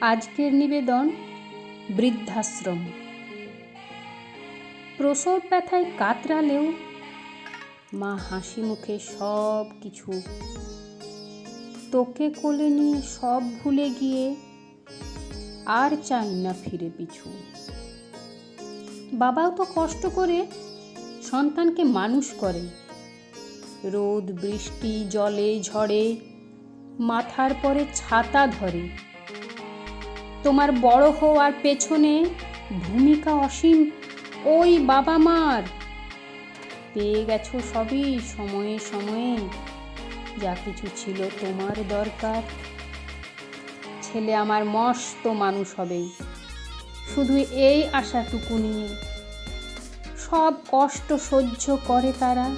আজকের নিবেদন বৃদ্ধাশ্রম। প্রসব ব্যথায় কাতরালেও মা হাসি মুখে সব কিছু। তোকে কোলে নিয়ে সব ভুলে গিয়ে আর চাই না ফিরে পিছু। বাবাও তো কষ্ট করে সন্তানকে মানুষ করে। রোদ, বৃষ্টি, জলে, ঝড়ে মাথার পরে ছাতা ধরে। তোমার বড় হওয়ার পেছনে ভূমিকা অসীম। ওই বাবা মার। পেয়ে গেছো সবই সময়ে সময়ে। যা কিছু ছিল তোমার দরকার। ছেলে আমার মস্ত মানুষ হবে। শুধু এই আশাটুকু নিয়ে। সব কষ্ট সহ্য করে তারা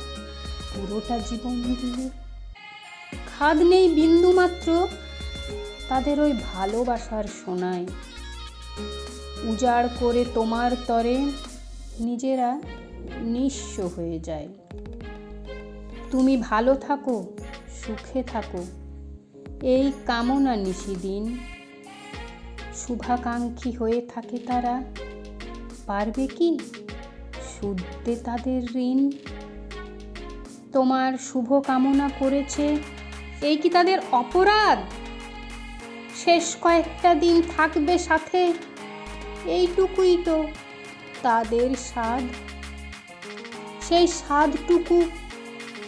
পুরোটা জীবন দিয়ে। খাদ নেই বিন্দু মাত্র তাদের ওই ভালোবাসার সোনায়। উজাড় করে তোমার তরে নিজেরা নিঃস্ব হয়ে যায়। তুমি ভালো থাকো, সুখে থাকো। এই কামনা নিশিদিন শুভাকাঙ্ক্ষী হয়ে থাকে তারা। পারবে কি শুদ্ধে তাদের ঋণ? তোমার শুভ কামনা করেছে। এই কি তাদের অপরাধ? শেষ কয়েকটা দিন থাকবে সাথে। এইটুকুই তো তাদের স্বাদ। সেই স্বাদটুকু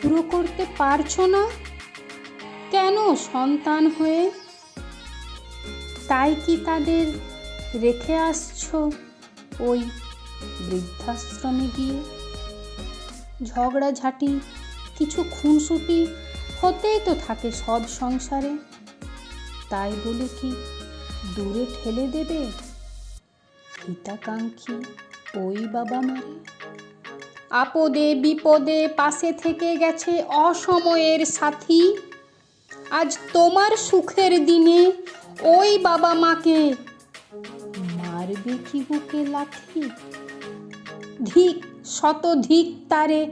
পুরো করতে পারছ না? কেন সন্তান হয়ে? তাই কি তাদের রেখে আসছো ওই বৃদ্ধাশ্রমে গিয়ে? ঝগড়াঝাটি, কিছু খুনসুটি হতেই তো থাকে সব সংসারে। তাই বলে কি দূরে ঠেলে দেবে? হিতাকাঙ্ক্ষী ওই বাবা মারে। আপদে বিপদে পাশে থেকে গেছে অসময়ের সাথী। আজ তোমার সুখের দিনে ওই বাবা মাকে মারবে কি বুকে লাথি? ধিক শত ধিক তারে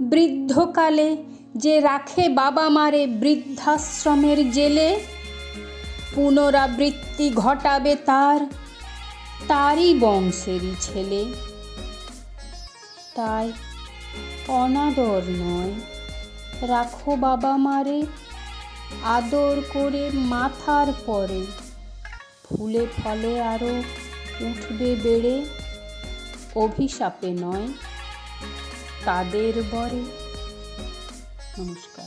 বৃদ্ধকালে যে রাখে বাবা মারে বৃদ্ধাশ্রমের জেলে। পুনরাবৃত্তি ঘটাবে তার, তারই বংশেরই ছেলে। তাই অনাদর নয়, রাখো বাবা মারে, আদর করে মাথার পরে। ফুলে ফলে আরও উঠবে বেড়ে, অভিশাপে নয় তাদের বরে। নমস্কার।